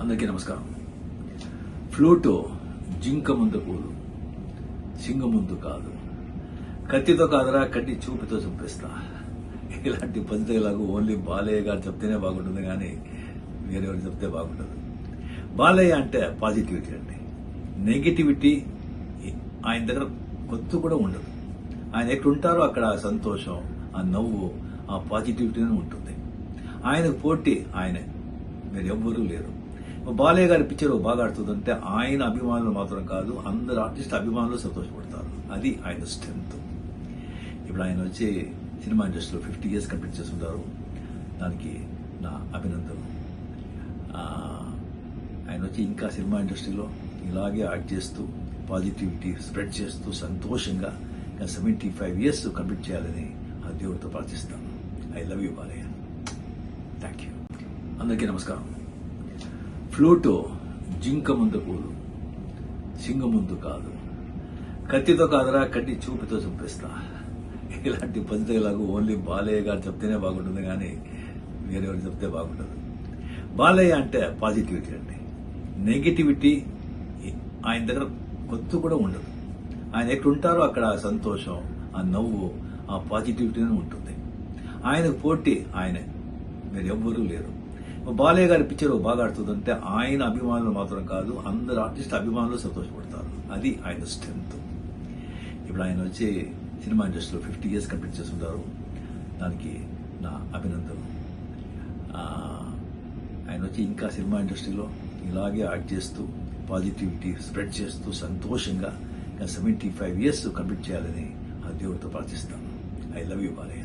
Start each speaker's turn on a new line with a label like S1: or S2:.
S1: అందరికీ నమస్కారం. ఫ్లూటు జింక ముందు పూలు సింగ ముందు కాదు. కత్తితో కాదురా కట్టి చూపుతో చంపేస్తా. ఇలాంటి పద్ధతిలాగా ఓన్లీ బాలయ్య గారు చెప్తేనే బాగుంటుంది కానీ వేరేవారు చెప్తే బాగుంటుంది బాలయ్య అంటే పాజిటివిటీ అండి. నెగిటివిటీ ఆయన దగ్గర కొత్త కూడా ఉండదు. ఆయన ఎక్కడుంటారో అక్కడ ఆ సంతోషం ఆ నవ్వు ఆ పాజిటివిటీనే ఉంటుంది. ఆయనకు పోటీ ఆయనే. మీరు ఎవ్వరూ లేరు. బాలయ్య గారి పిక్చర్ బాగా ఆడుతుందంటే ఆయన అభిమానులు మాత్రం కాదు అందరు ఆర్టిస్ట్ అభిమానులు సంతోషపడతారు. అది ఆయన స్ట్రెంత్ ఇప్పుడు ఆయన వచ్చి సినిమా ఇండస్ట్రీలో ఫిఫ్టీ ఇయర్స్ కంప్లీట్ చేస్తుంటారు. దానికి నా అభినందనలు. ఆ, ఆయన వచ్చి ఇంకా సినిమా ఇండస్ట్రీలో ఇలాగే యాక్ట్ చేస్తూ పాజిటివిటీ స్ప్రెడ్ చేస్తూ సంతోషంగా ఇంకా సెవెంటీ ఫైవ్ ఇయర్స్ కంప్లీట్ చేయాలని ఆ దేవుడితో ప్రార్థిస్తాను. I love you Balayya. Thank you అందరికీ నమస్కారం. ఫ్లూటో జింక ముందు పూలు సింగ ముందు కాదు. కత్తితో కాదురా కట్టి చూపుతో చంపేస్తా. ఇలాంటి పద్ధతిలాగా ఓన్లీ బాలయ్య గారు చెప్తేనే బాగుంటుంది కానీ వేరేవారు చెప్తే బాగుంటుంది బాలయ్య అంటే పాజిటివిటీ అండి. నెగిటివిటీ ఆయన దగ్గర కొత్త కూడా ఉండదు. ఆయన ఎక్కడుంటారో అక్కడ ఆ సంతోషం ఆ నవ్వు ఆ పాజిటివిటీనే ఉంటుంది. ఆయనకు పోటీ ఆయనే. మీరు ఎవ్వరూ లేరు. బాలయ్య గారి పిక్చర్ బాగా ఆడుతుందంటే ఆయన అభిమానులు మాత్రం కాదు అందరు ఆర్టిస్ట్ అభిమానులు సంతోషపడతారు. అది ఆయన స్ట్రెంత్ ఇప్పుడు ఆయన వచ్చి సినిమా ఇండస్ట్రీలో ఫిఫ్టీ ఇయర్స్ కంప్లీట్ చేస్తుంటారు. దానికి నా అభినందనలు. ఆయన వచ్చి ఇంకా సినిమా ఇండస్ట్రీలో ఇలాగే యాక్ట్ చేస్తూ పాజిటివిటీ స్ప్రెడ్ చేస్తూ సంతోషంగా సెవెంటీ ఫైవ్ ఇయర్స్ కంప్లీట్ చేయాలని ఆ దేవుడితో ప్రార్థిస్తాను. I love you Balayya.